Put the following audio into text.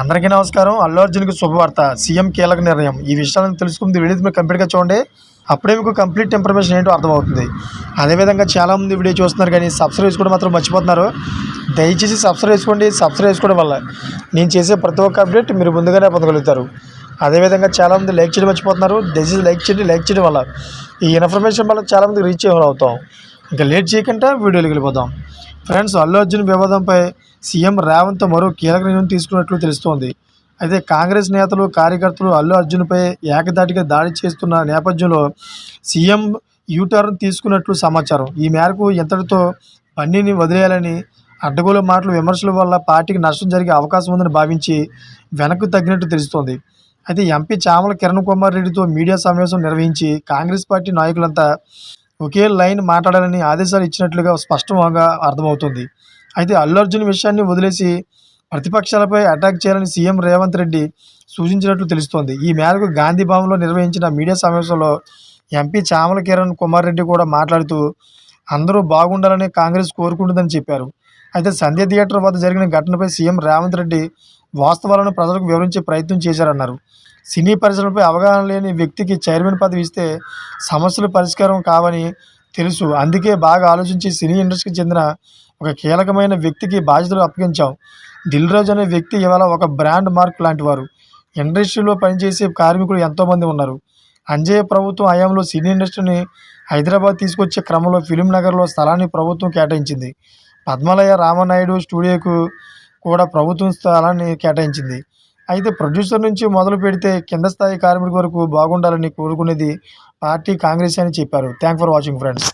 అందరికీ నమస్కారం. అల్లు అర్జున్కి శుభవార్త. సీఎం కీలక నిర్ణయం. ఈ విషయాలను తెలుసుకుంది వీడియో మీరు కంప్లీట్గా చూడండి. అప్పుడే మీకు కంప్లీట్ ఇన్ఫర్మేషన్ ఏంటో అర్థమవుతుంది. అదేవిధంగా చాలామంది వీడియో చూస్తున్నారు కానీ సబ్స్క్రైబ్ చేసుకోవడం మాత్రం మర్చిపోతున్నారు. దయచేసి సబ్స్క్రైబ్ చేసుకోండి. సబ్స్క్రైబ్ చేసుకోవడం వల్ల నేను చేసే ప్రతి ఒక్క అప్డేట్ మీరు ముందుగానే పొందగలుగుతారు. అదేవిధంగా చాలామంది లైక్ చేయడం మర్చిపోతున్నారు. దయచేసి లైక్ చేయండి. లైక్ చేయడం వల్ల ఈ ఇన్ఫర్మేషన్ వల్ల చాలామంది రీచ్ అవుతాం ఇంకా లేట్ చేయకుండా వీడియోలోకి వెళ్ళిపోదాం. ఫ్రెండ్స్ అల్లు అర్జున్ వివాదంపై సీఎం రేవంత్ మరో కీలక నిర్ణయం తీసుకున్నట్లు తెలుస్తోంది. అయితే కాంగ్రెస్ నేతలు కార్యకర్తలు అల్లు అర్జున్పై ఏకదాటిగా దాడి చేస్తున్న నేపథ్యంలో సీఎం యూటర్న్ తీసుకున్నట్లు సమాచారం. ఈ మేరకు ఇంతటితో బండిని వదిలేయాలని అడ్డగోలు మాటలు విమర్శల వల్ల పార్టీకి నష్టం జరిగే అవకాశం ఉందని భావించి వెనక్కు తగ్గినట్టు తెలుస్తోంది. అయితే ఎంపీ చామల కిరణ్ కుమార్ రెడ్డితో మీడియా సమావేశం నిర్వహించి కాంగ్రెస్ పార్టీ నాయకులంతా ఒకే లైన్ మాట్లాడాలని ఆదేశాలు ఇచ్చినట్లుగా స్పష్టంగా అర్థమవుతుంది. అయితే అల్లు అర్జున్ విషయాన్ని వదిలేసి ప్రతిపక్షాలపై అటాక్ చేయాలని సీఎం రేవంత్ రెడ్డి సూచించినట్లు తెలుస్తోంది. ఈ మేరకు గాంధీ భవన్లో నిర్వహించిన మీడియా సమావేశంలో ఎంపీ చామల కిరణ్ కుమార్ రెడ్డి కూడా మాట్లాడుతూ అందరూ బాగుండాలని కాంగ్రెస్ కోరుకుంటుందని చెప్పారు. అయితే సంధ్య థియేటర్ వద్ద జరిగిన ఘటనపై సీఎం రేవంత్ రెడ్డి వాస్తవాలను ప్రజలకు వివరించే ప్రయత్నం చేశారన్నారు. సినీ పరిశ్రమపై అవగాహన లేని వ్యక్తికి చైర్మన్ పదవి ఇస్తే సమస్యలు పరిష్కారం కావని తెలుసు. అందుకే బాగా ఆలోచించి సినీ ఇండస్ట్రీకి చెందిన ఒక కీలకమైన వ్యక్తికి బాధ్యతలు అప్పగించాం. దిల్ రాజు అనే వ్యక్తి ఇవాళ ఒక బ్రాండ్ మార్క్ లాంటి వారు. ఇండస్ట్రీలో పనిచేసే కార్మికులు ఎంతోమంది ఉన్నారు. అంజయ్య ప్రభుత్వం హయాంలో సినీ ఇండస్ట్రీని హైదరాబాద్ తీసుకొచ్చే క్రమంలో ఫిలిం నగర్లో స్థలాన్ని ప్రభుత్వం కేటాయించింది. పద్మాలయ రామనాయుడు స్టూడియోకు కూడా ప్రభుత్వం స్థలాన్ని కేటాయించింది. అయితే ప్రొడ్యూసర్ నుంచి మొదలు పెడితే కింద స్థాయి కార్మికుడి వరకు బాగుండాలని కోరుకునేది పార్టీ కాంగ్రెస్ అని చెప్పారు. Thank for watching friends.